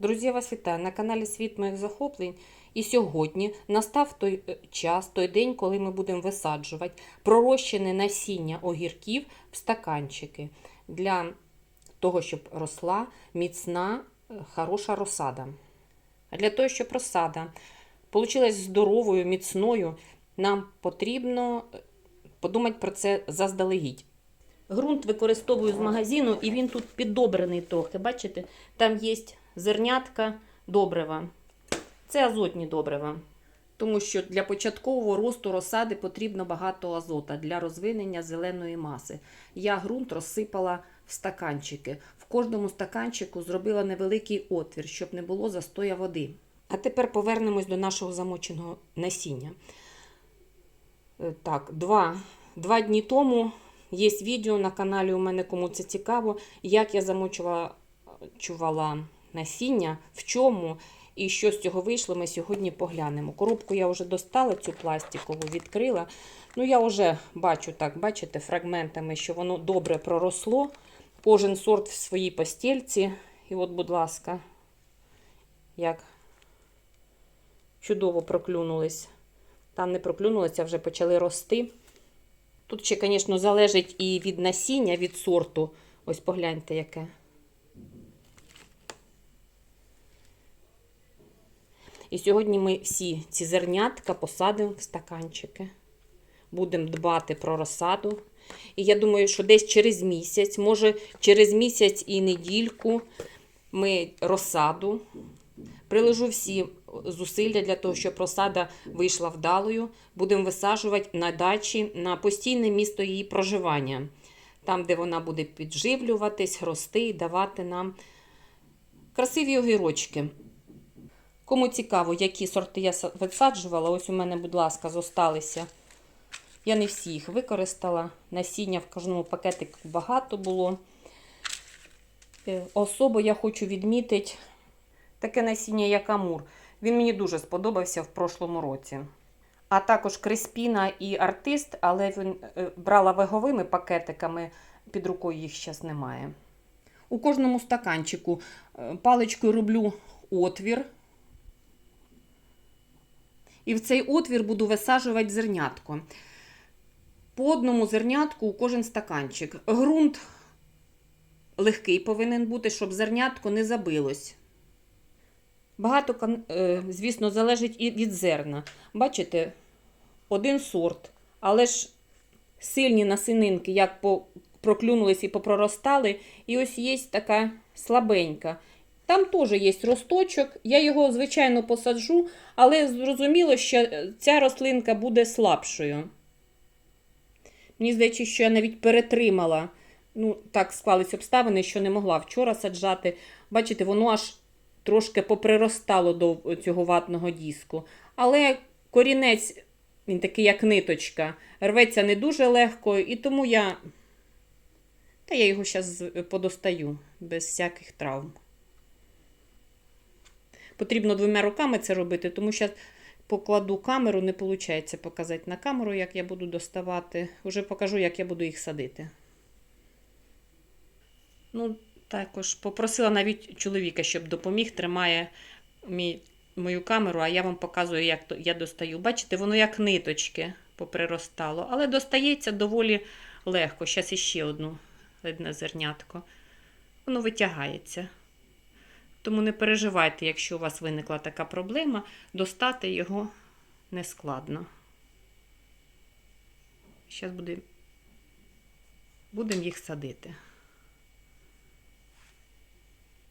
Друзі, вас вітаю на каналі Світ моїх захоплень. І сьогодні настав той е, час, той день, коли ми будемо висаджувати пророщене насіння огірків в стаканчики для того, щоб росла міцна, е, хороша розсада. Для того, щоб розсада вийшла здоровою, міцною, нам потрібно е, подумати про це заздалегідь. Грунт використовую з магазину, і він тут підобраний трохи. Бачите, там є зернятка добрива. Це азотні добрива. Тому що для початкового росту розсади потрібно багато азота для розвинення зеленої маси. Я ґрунт розсипала в стаканчики. В кожному стаканчику зробила невеликий отвір, щоб не було застоя води. А тепер повернемось до нашого замоченого насіння. Е, Так, два, два дні тому є відео на каналі у мене, кому це цікаво, як я замочувала чувала насіння, в чому і що з цього вийшло, ми сьогодні поглянемо. Коробку я вже достала, цю пластикову відкрила. Ну, я вже бачу так, бачите, фрагментами, що воно добре проросло. Кожен сорт в своїй постільці. І от, будь ласка, як чудово проклюнулись. Там не проклюнулися, вже почали рости. Тут ще, звісно, залежить і від насіння, від сорту. Ось погляньте, яке. І сьогодні ми всі ці зернятка посадимо в стаканчики. Будемо дбати про розсаду. І я думаю, що десь через місяць, може через місяць і недільку ми розсаду. Приложу всі зусилля для того, щоб розсада вийшла вдалою. Будемо висаджувати на дачі на постійне місто її проживання. Там, де вона буде підживлюватись, рости і давати нам красиві огірочки. Кому цікаво, які сорти я висаджувала, ось у мене, будь ласка, зосталися. Я не всі їх використала. Насіння в кожному пакетику багато було. Е, Особо я хочу відмітити таке насіння, як Амур. Він мені дуже сподобався в прошлому році. А також Креспіна і Артист, але він е, брала ваговими пакетиками, під рукою їх зараз немає. У кожному стаканчику е, паличкою роблю отвір. І в цей отвір буду висаджувати зернятко. По одному зернятку у кожен стаканчик. Грунт легкий повинен бути, щоб зернятко не забилось. Багато, е, звісно, залежить і від зерна. Бачите, один сорт, але ж сильні насининки, як проклюнулись і попроростали, і ось є така слабенька. Там теж є росточок, я його, звичайно, посаджу, але зрозуміло, що ця рослинка буде слабшою. Мені здається, що я навіть перетримала. Ну, так склались обставини, що не могла вчора саджати. Бачите, воно аж трошки поприростало до цього ватного диску. Але корінець, він такий, як ниточка, рветься не дуже легко, і тому я. Та я його зараз подостаю без всяких травм. Потрібно двома руками це робити, тому що покладу камеру, не виходить показати на камеру, як я буду доставати. Уже покажу, як я буду їх садити. Ну, також попросила навіть чоловіка, щоб допоміг, тримає мій, мою камеру, а я вам показую, як то я достаю. Бачите, воно як ниточки поприростало, але достається доволі легко. Зараз іще одну одне зернятко. Воно витягається. Тому не переживайте, якщо у вас виникла така проблема, достати його нескладно. Зараз будемо будем їх садити.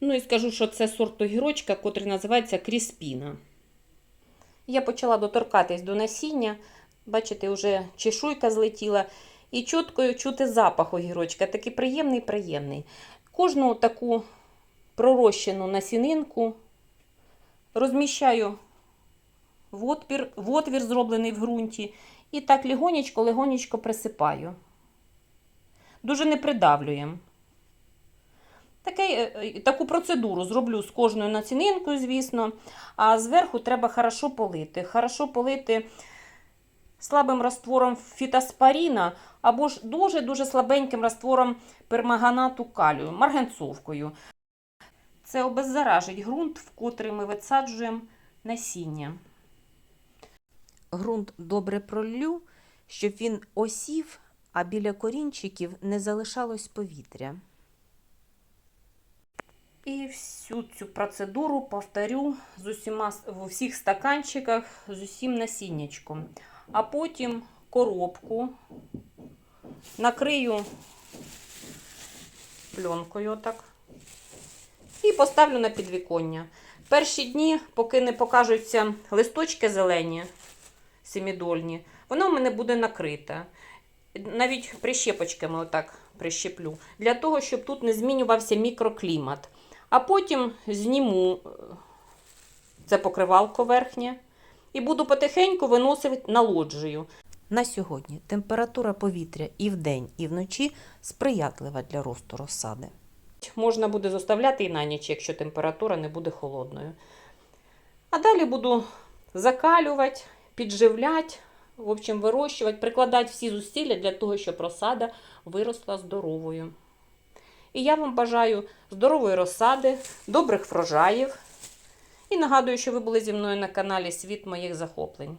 Ну і скажу, що це сорт огірочка, котрий називається кріспіна. Я почала доторкатись до насіння. Бачите, вже чешуйка злетіла. І чітко чути запах огірочка, такий приємний, приємний. Кожну таку пророщену насінинку розміщаю в отвір, в отвір зроблений в ґрунті, і так легонечко-легонечко присипаю. Дуже не придавлюємо. Таке, е, таку процедуру зроблю з кожною націнинкою, звісно. А зверху треба хорошо полити. Хорошо полити слабим раствором фітоспоріна або ж дуже-дуже слабеньким раствором пермаганату калію, марганцовкою. Це обеззаражить ґрунт, в котрий ми висаджуємо насіння. Грунт добре проллю, щоб він осів, а біля корінчиків не залишалось повітря. І всю цю процедуру повторю з усіма в усіх стаканчиках з усім насіннячком. А потім коробку накрию пленкою отак. І поставлю на підвіконня. Перші дні, поки не покажуться листочки зелені, семідольні, воно в мене буде накрите. Навіть прищепочками отак прищеплю. Для того, щоб тут не змінювався мікроклімат. А потім зніму е, це покривалко верхнє і буду потихеньку виносити на лоджію. На сьогодні температура повітря і вдень, і вночі сприятлива для росту розсади. Можна буде зоставляти і на ніч, якщо температура не буде холодною. А далі буду закалювати, підживляти, в общем, вирощувати, прикладати всі зусилля для того, щоб розсада виросла здоровою. І я вам бажаю здорової розсади, добрих врожаїв. І нагадую, що ви були зі мною на каналі Світ моїх захоплень.